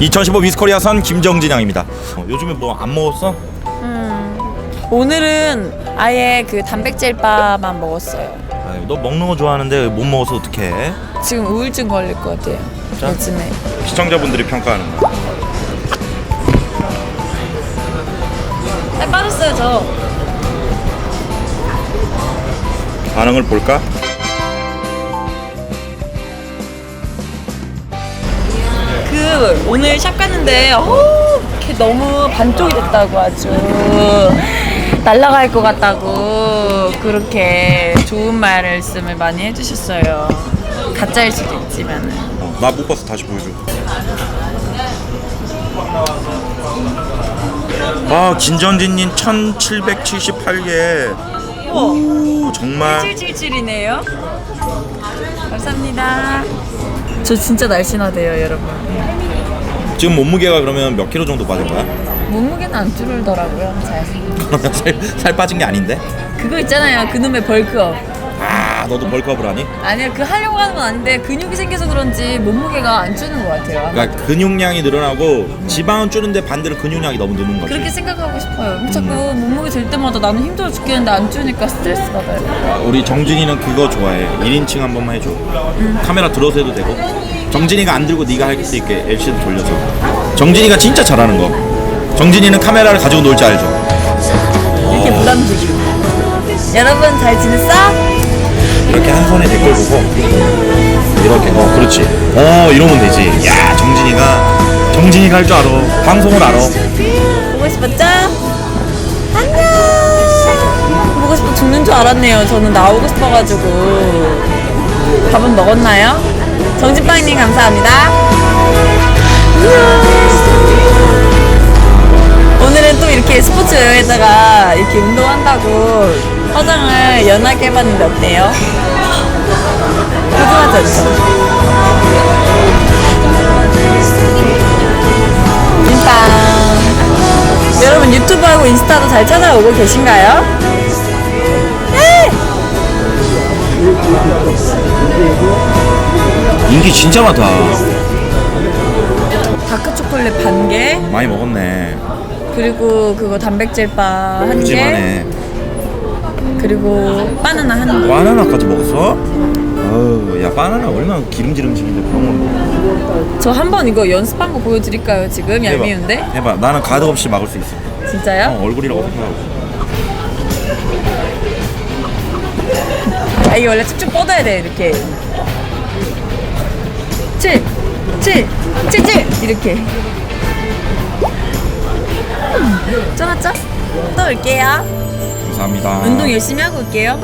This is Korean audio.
2015 미스코리아 선 김정진 양입니다. 어, 요즘에 뭐 안 먹었어? 오늘은 아예 그 단백질바만 먹었어요. 아유, 너 먹는 거 좋아하는데 못 먹어서 어떡해? 지금 우울증 걸릴 것 같아요. 자. 요즘에. 시청자분들이 평가하는 거. 살 빠졌어요 저. 반응을 볼까? 그 오늘 샵 갔는데 어, 이렇게 너무 반쪽이 됐다고 아주 날아갈 것 같다고 그렇게 좋은 말씀을 많이 해주셨어요. 가짜일 수도 있지만은. 어, 나못 봤어. 다시 보여줘. 아, 김정진님 1778개. 오, 정말. 777이네요. 감사합니다. 저 진짜 날씬하대요, 여러분. 지금 몸무게가 그러면 몇 킬로 정도 빠진 거야? 몸무게는 안 줄더라고요, 잘. 그러면 살, 살 빠진 게 아닌데? 그거 있잖아요, 그놈의 벌크업. 아, 너도 벌크업을 하니? 아니요, 그 하려고 하는 건 아닌데 근육이 생겨서 그런지 몸무게가 안 주는 것 같아요. 그러니까 근육량이 늘어나고 지방은 줄는데 반대로 근육량이 너무 느는 거지. 그렇게 생각하고 싶어요. 자꾸 몸무게 들 때마다 나는 힘들어 죽겠는데 안 주니까 스트레스 받아요. 아, 우리 정진이는 그거 좋아해. 1인칭 한 번만 해줘. 카메라 들어서 해도 되고. 정진이가 안 들고 네가 할 수 있게 LCD 돌려서. 정진이가 진짜 잘하는 거. 정진이는 카메라를 가지고 놀 줄 알죠. 이렇게 부담 주고. 여러분 잘 지냈어? 이렇게 한 손에 내걸 보고 이렇게 어 그렇지. 어 이러면 되지. 야 정진이가 정진이가 할 줄 알아. 방송을 알아. 보고 싶었죠? 안녕. 보고 싶어 죽는 줄 알았네요. 저는 나오고 싶어가지고. 밥은 먹었나요? 정진빵님 감사합니다. 오늘은 또 이렇게 스포츠에다가 이렇게 운동한다고 화장을 연하게 해봤는데 어때요? 궁금하지 않죠? 찐빵 여러분 유튜브하고 인스타도 잘 찾아오고 계신가요? 네! 인기 진짜 많다. 다크 초콜릿 반 개, 많이 먹었네. 그리고 그거 단백질 바 한 개, 푸짐하네. 그리고 바나나 한 개. 바나나까지 먹었어? 어우, 야 바나나 얼마나 기름질 음식인데 그런 걸 먹어. 저 한 번 이거 연습한 거 보여드릴까요? 지금 얄미운데? 해봐. 해봐. 나는 가드 없이 막을 수 있어. 진짜요? 어, 얼굴이라고 생각하고. 아 이게 원래 쭉쭉 뻗어야 돼 이렇게 7 7 7 7 이렇게 음, 쫄았죠? 또 올게요 감사합니다. 운동 열심히 하고 올게요